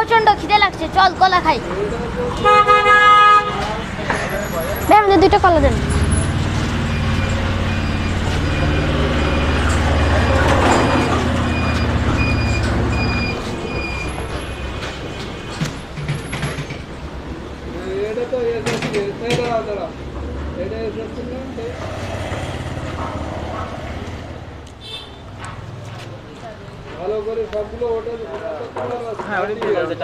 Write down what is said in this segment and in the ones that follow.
প্রচণ্ড খিদে লাগছে। চল কলা খাই। আমাদের দুইটা কলা দেন। এটা তো দাঁড়া এটা এসেছে না এই- ভালো করে সবগুলো ওটা হ্যাঁ ওটা ঠিক আছে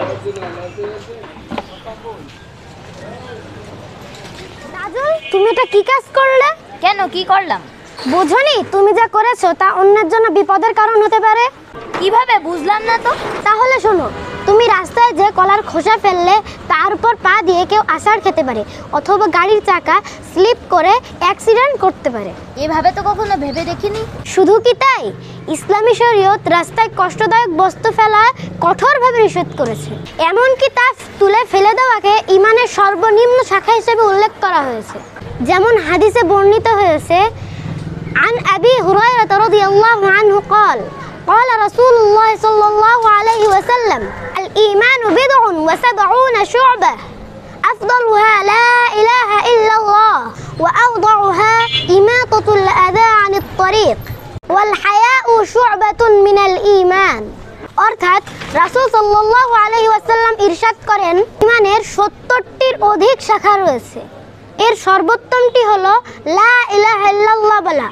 তুমি এটা কি কাজ করলে? কেন কি করলাম? বোঝনি? তুমি যা করেছ তা অন্যের জন্য বিপদের কারণ হতে পারে। কীভাবে? বুঝলাম না তো। তাহলে শোনো তুমি রাস্তায় যে কলার খোসা ফেললে তার উপর পা দিয়ে কেউ আষাঢ় খেতে পারে অথবা গাড়ির চাকা স্লিপ করে অ্যাক্সিডেন্ট করতে পারে। এভাবে তো কখনো ভেবে দেখিনি। শুধু কি তাই? ইসলামী শরীয়ত রাস্তায় কষ্টদায়ক বস্তু ফেলা কঠোরভাবে নিষেধ করেছে। এমনকি তা তুলে ফেলে দেওয়াকে ইমানের সর্বনিম্ন শাখা হিসেবে উল্লেখ করা হয়েছে। যেমন হাদিসে বর্ণিত হয়েছে عن أبي هريرة رضي الله عنه قال قال رسول الله صلى الله عليه وسلم الإيمان بضع وسبعون شعبة أفضلها لا إله إلا الله وأوضعها إماطة الأذى عن الطريق والحياء شعبة من الإيمان অর্থাৎ রাসূল সাল্লাল্লাহু আলাইহি ওয়াসাল্লাম ইরশাদ করেন ইমানের সত্তরটির অধিক শাখা রয়েছে এর সর্বোত্তমটি হলো লা ইলাহা ইল্লাল্লাহ বলা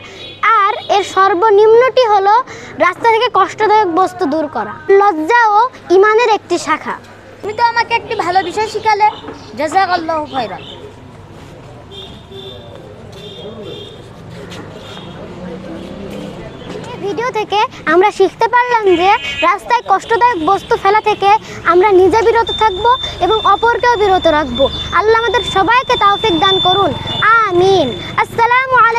আর এর সর্বনিম্নটি হলো রাস্তা থেকে কষ্টদায়ক বস্তু দূর করা লজ্জাও ইমানের একটি শাখা। তুমি তো আমাকে একটি ভালো বিষয় শিখালে ভিডিও থেকে আমরা শিখতে পারলাম যে রাস্তায় কষ্টদায়ক বস্তু ফেলা থেকে আমরা নিজে বিরত থাকব এবং অপরকেও বিরত রাখব। আল্লাহ আমাদের সবাইকে তাওফিক দান করুন। আমিন। আসসালামু